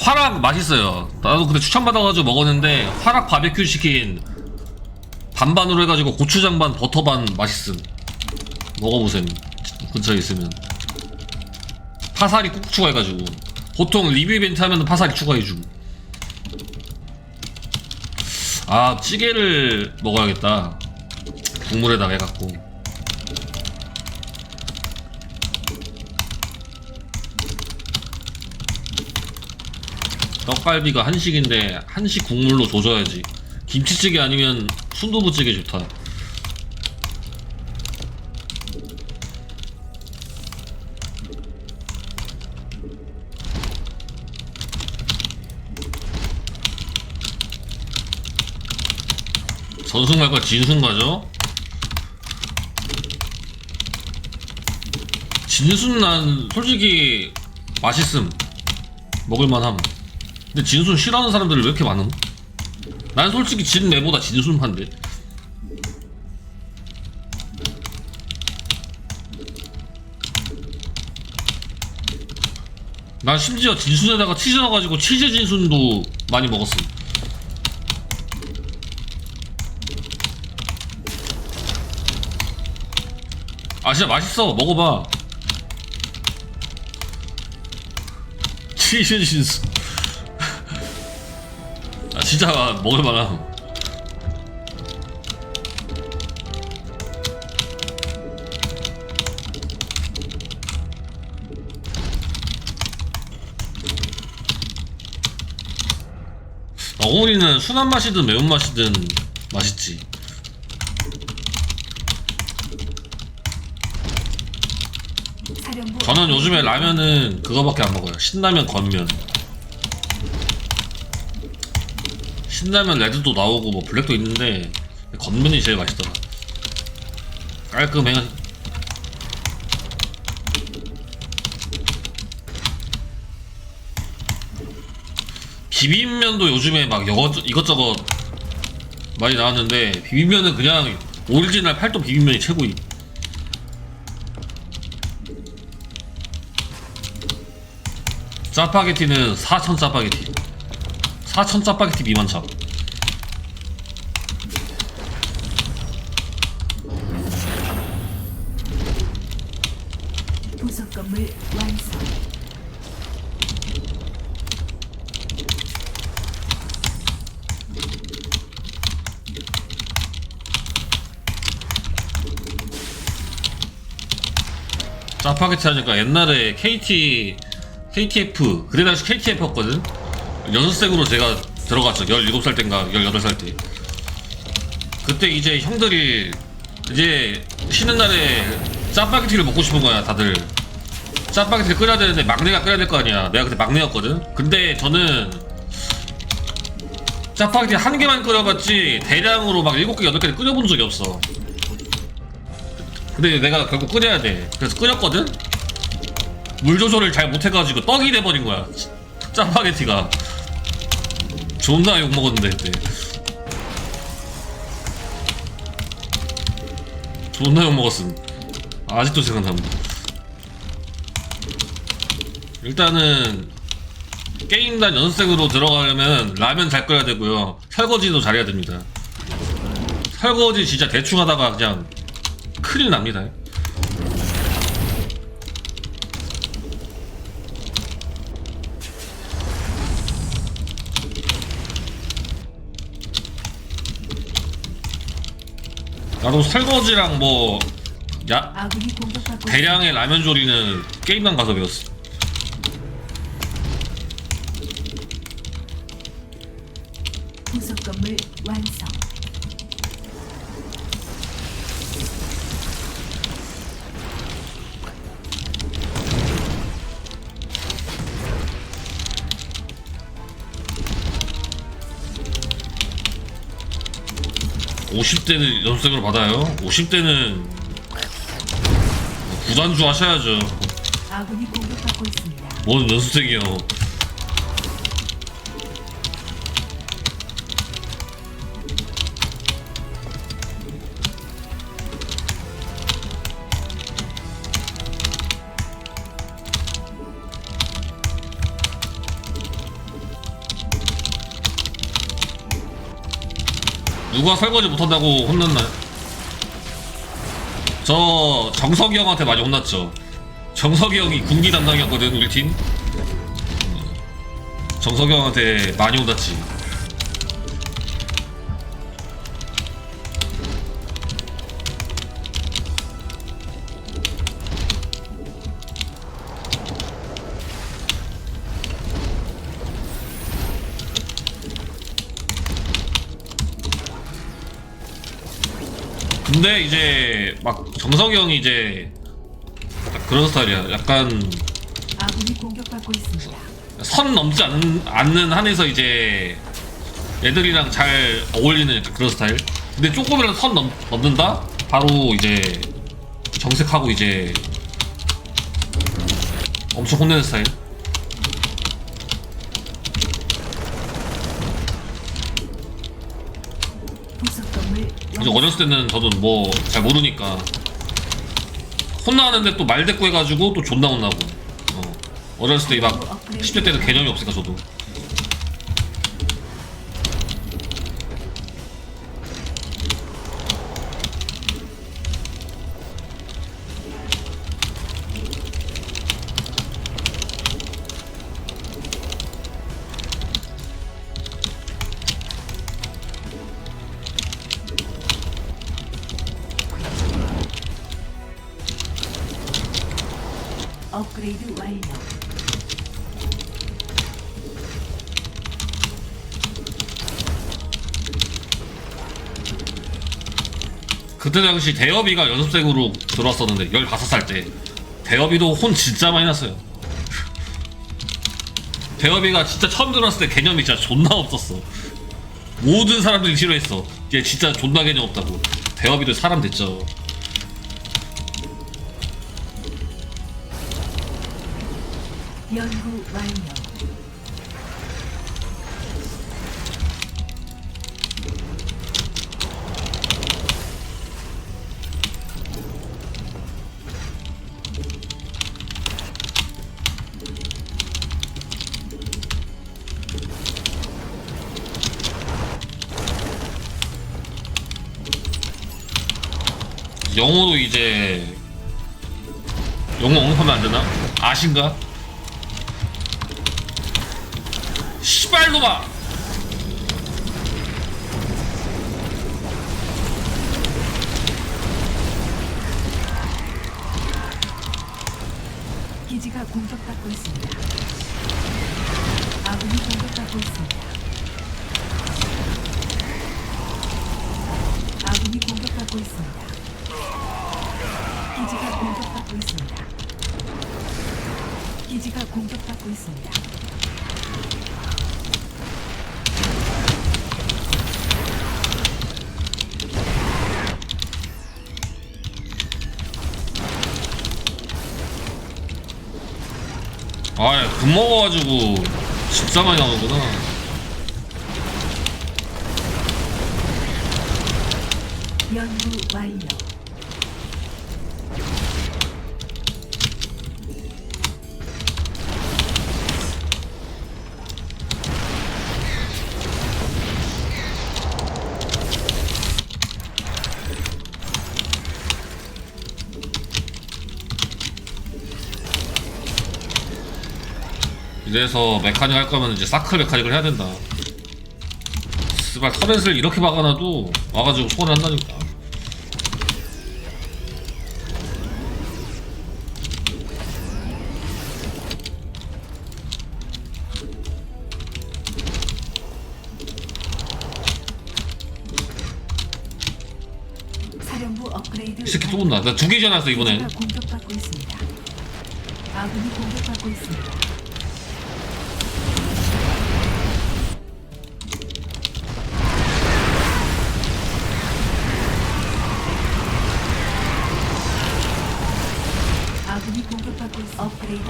화락 맛있어요. 나도 그때 추천받아가지고 먹었는데 화락 바베큐 치킨 반반으로 해가지고 고추장 반 버터 반 맛있음. 먹어보셈. 근처에 있으면. 파사리 꾹 추가해가지고. 보통 리뷰 이벤트 하면 파사리 추가해줌. 아 찌개를 먹어야겠다. 국물에다가 해갖고. 떡갈비가 한식인데 한식 국물로 조져야지. 김치찌개 아니면 순두부찌개 좋다. 전승 갈까 진승 가죠? 진순 난 솔직히 맛있음. 먹을만함. 근데 진순 싫어하는 사람들이 왜 이렇게 많음? 난 솔직히 진매보다 진순판데. 난 심지어 진순에다가 치즈 넣어가지고 치즈 진순도 많이 먹었음. 아 진짜 맛있어. 먹어봐 진순 아 진짜 먹을만함. 어머니는 순한 맛이든 매운 맛이든 맛있지 사령부 저는 요즘에 라면은 그거밖에 안 먹어요. 신라면 건면. 신라면 레드도 나오고 뭐 블랙도 있는데 건면이 제일 맛있더라. 깔끔해. 비빔면도 요즘에 막 이것저것 많이 나왔는데 비빔면은 그냥 오리지널 팔도 비빔면이 최고임 짜파게티는 4천 짜파게티 4천 짜파게티 미만 건물 완성. 짜파게티 하니까 옛날에 KT KTF 그때 당시 KTF였거든. 연습생으로 제가 들어갔죠 17살 땐가 18살 때. 그때 이제 형들이 이제 쉬는 날에 짜파게티를 먹고 싶은 거야 다들. 짜파게티를 끓여야 되는데 막내가 끓여야 될 거 아니야. 내가 그때 막내였거든. 근데 저는 짜파게티 한 개만 끓여봤지 대량으로 막 7개 8개 끓여본 적이 없어. 근데 내가 결국 끓여야 돼. 그래서 끓였거든? 물 조절을 잘 못해가지고 떡이 돼버린 거야. 짜파게티가. 존나 욕 먹었는데, 그때. 존나 욕 먹었음. 아직도 생각납니다. 일단은, 게임단 연습생으로 들어가려면 라면 잘 끓여야 되고요. 설거지도 잘해야 됩니다. 설거지 진짜 대충 하다가 그냥 큰일 납니다. 나도 설거지랑 뭐 야, 아군이 공격받고 대량의 라면 조리는 게임당 가서 배웠어. 부속 건물 완성. 오십 대는 연습생으로 받아요. 50대는 구단주 하셔야죠. 아군이 공격받고 있습니다. 뭔 연습생이요. 누가 설거지 못한다고 혼났나요? 저 정석이 형한테 많이 혼났죠. 정석이 형이 군기 담당이었거든 우리 팀. 정석이 형한테 많이 혼났지. 근데 이제 막 정석이 형이 이제 딱 그런 스타일이야. 약간 아군이 공격받고 있습니다. 선 넘지 않는, 않는 한에서 이제 애들이랑 잘 어울리는 약간 그런 스타일. 근데 조금이라도 선 넘, 넘는다? 바로 이제 정색하고 이제 엄청 혼내는 스타일. 이제. 어렸을 때는 저도 뭐 잘 모르니까 혼나는데 또 말대꾸 해가지고 또 존나 혼나고 어. 어렸을 때 막 10대 때는 개념이 없으니까 저도 그때 당시 대여비가 연습생으로 들어왔었는데 15살 때 대여비도 혼 진짜 많이 났어요. 대여비가 진짜 처음 들어왔을 때 개념이 진짜 존나 없었어. 모든 사람들이 싫어했어. 얘 진짜 존나 개념 없다고. 대여비도 사람 됐죠. 연구 완료. 영어도 이제 영어 언급하면 안 되나? 아신가? 시발놈아! 기지가 공격받고 있습니다. 아군이 공격받고 있습니다. 아군이 공격받고 있습니다. 기지가 공격받고 있습니다. 기지가 공격받고 있습니다. 아, 금 먹어가지고 진짜 많이 나오는구나. 연구 완료. 이래서 메카닉 할 거면 이제 사클 메카닉을 해야 된다. 스발 터렛을 이렇게 박아놔도 와가지고 소원을 한다니까. 사령부 업그레이드. 이 새끼 또 온다. 나 두개 이번엔. 기지가 공격받고 있습니다. 아군이 공격받고 있습니다.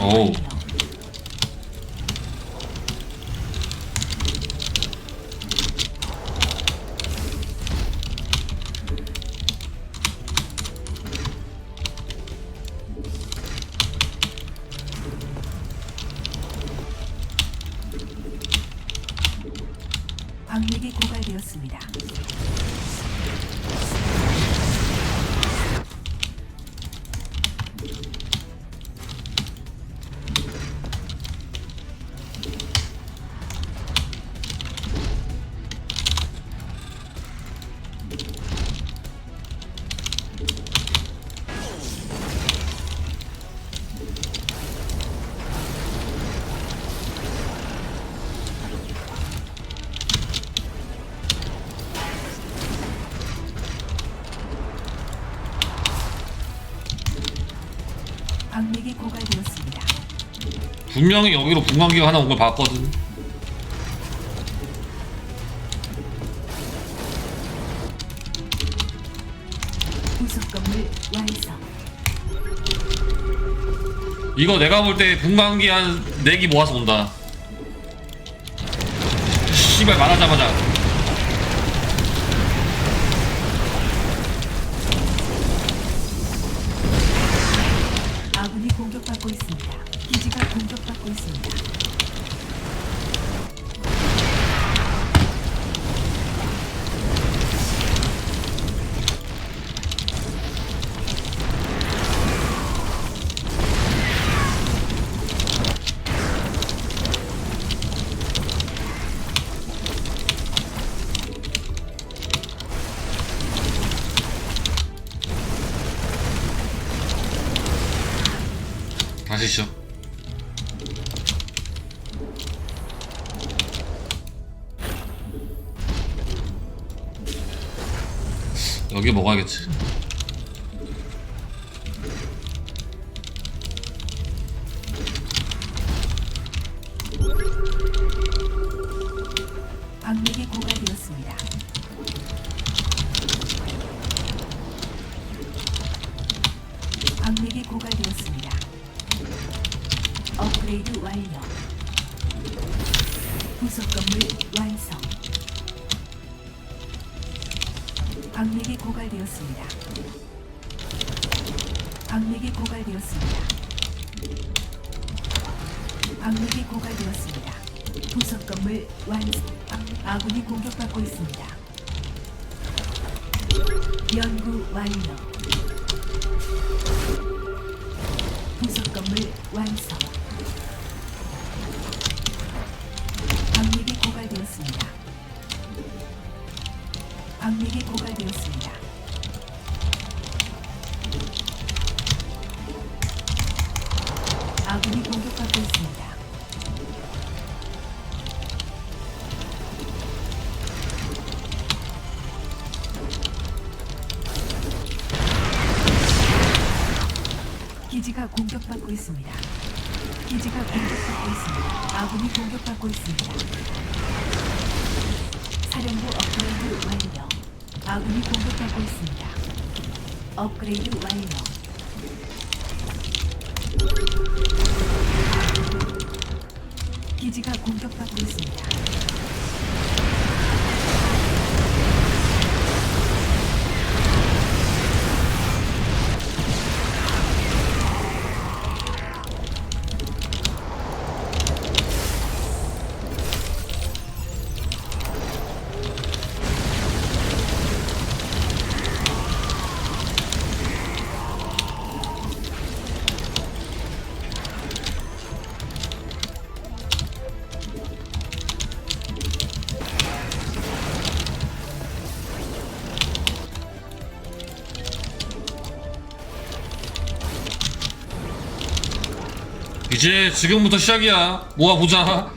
업 분명히 여기로 분광기가 하나 온 걸 봤거든. 이거 내가 볼 때 분광기 한 4기 모아서 온다. 씨발 말하자마자. 다시 시작. 여기 먹어야겠지. 광맥이 고갈되었습니다. 부속 건물 완성. 아군이 공격받고 있습니다. 연구 완료. 부속 건물 완성. 아군이 공격받고 있습니다. 사령부 업그레이드 완료. 아군이 공격받고 있습니다. 업그레이드 완료. 기지가 공격받고 있습니다. 이제 지금부터 시작이야. 모아보자.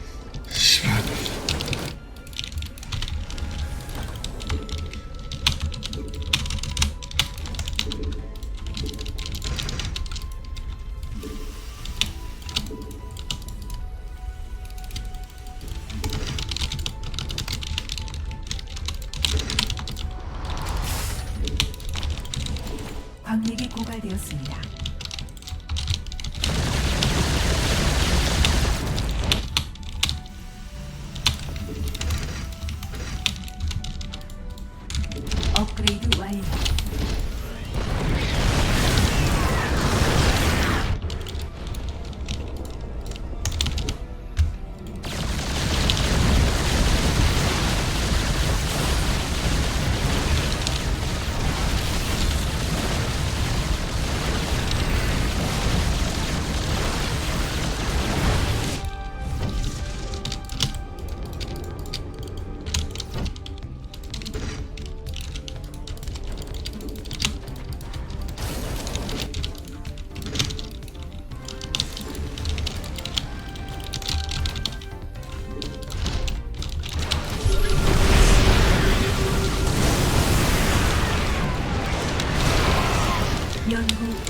업그레이드 완료.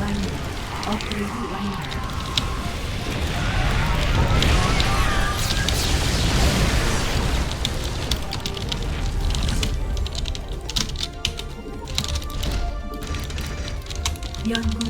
완료. 업그레이드 완료. 연구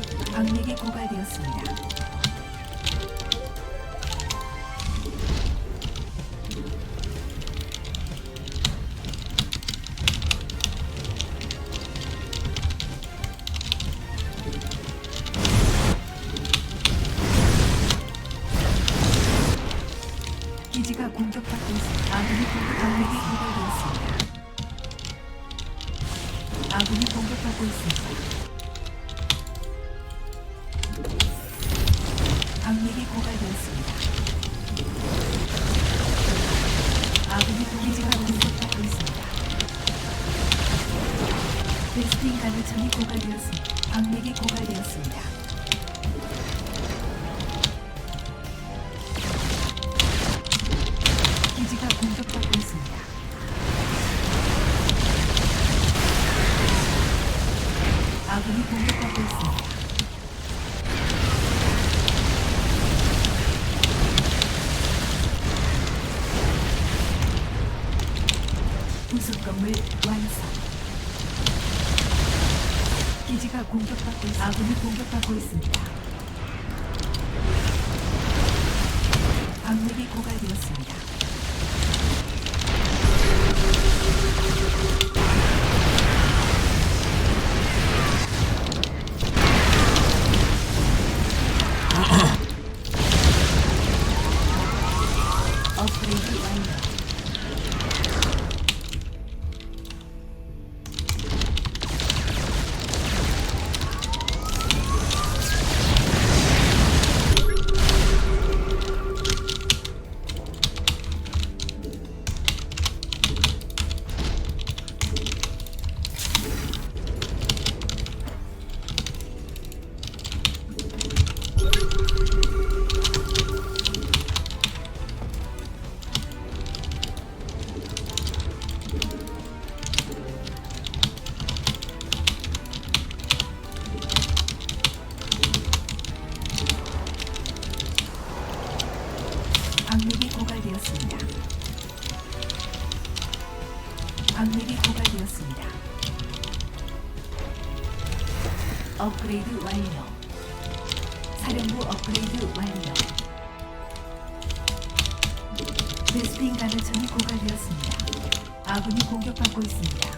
공격받고 있습니다.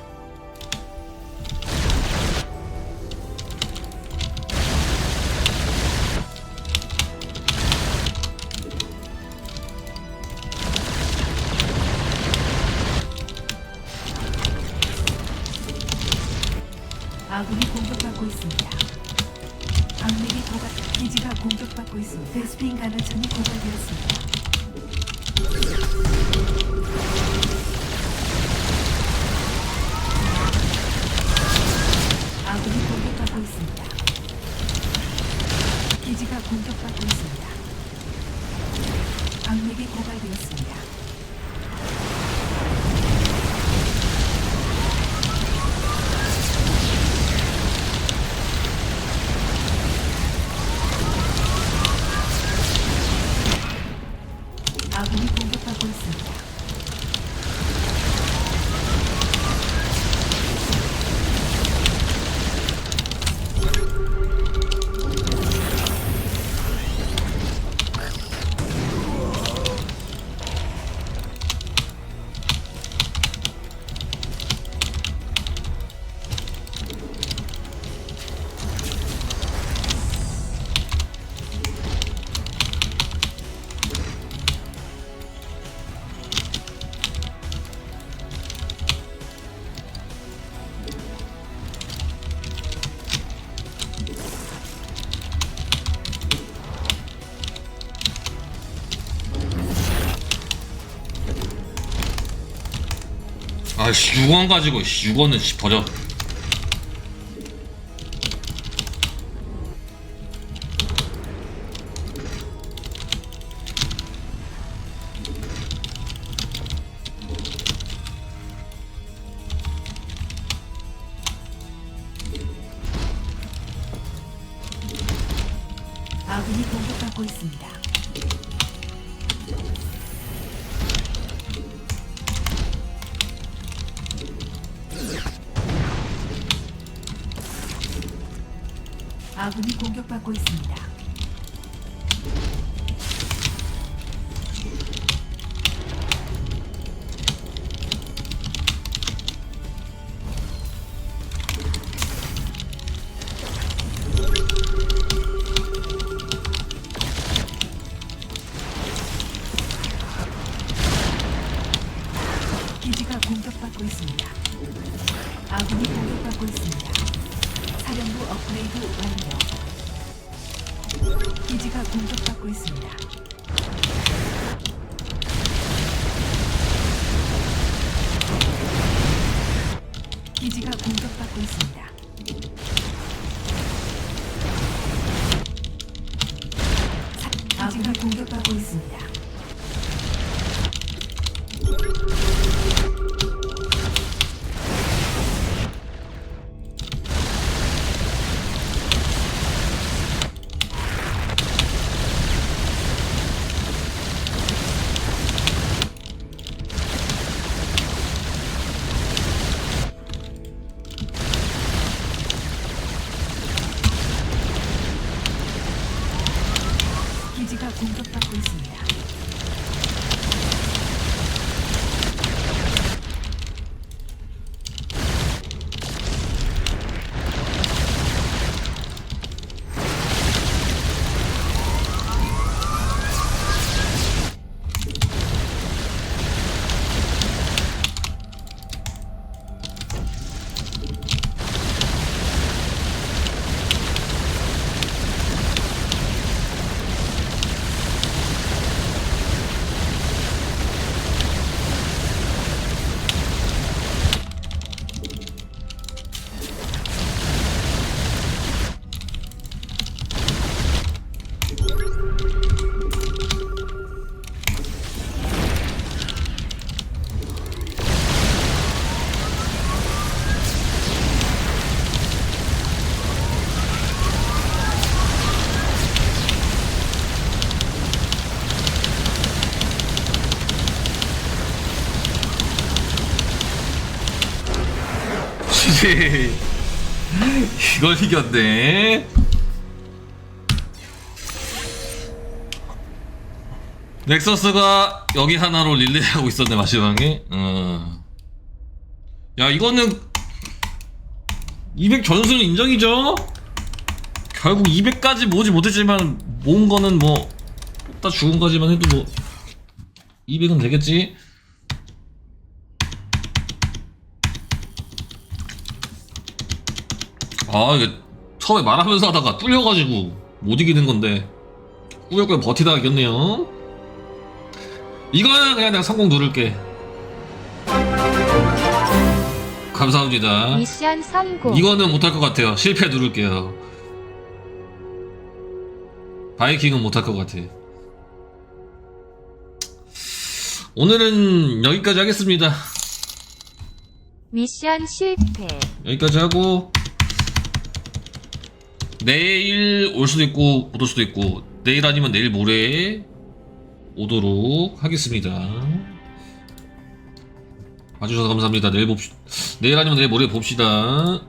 아군이 공격받고 있습니다. 방맥이 고가 기지가 공격받고 있습니다. 베스핀 가나천이 고갈되었습니다. 있습니다. 기지가 공격받고 있습니다. 방력이 고갈되었습니다. 아, 씨, 6원 가지고, 씨, 6원은, 씨, 버려. 지지 이걸 이겼네. 넥서스가 여기 하나로 릴레이하고 있었네 마지막에. 어. 야 이거는 200 전승 인정이죠? 결국 200까지 모지 못했지만 모은 거는 뭐 뽑다 죽은 거지만 해도 뭐 200은 되겠지 아 이게 처음에 말하면서 하다가 뚫려가지고 못 이기는 건데. 꾸역꾸역 버티다가 이겼네요. 이거는 그냥 내가 성공 누를게. 감사합니다. 미션 성공. 이거는 못할 것 같아요. 실패 누를게요. 바이킹은 못할 것 같아. 오늘은 여기까지 하겠습니다. 미션 실패. 여기까지 하고 내일 올 수도 있고 못 올 수도 있고 내일 아니면 내일 모레 오도록 하겠습니다. 봐주셔서 감사합니다. 내일 봅시 내일 아니면 내일 모레 봅시다.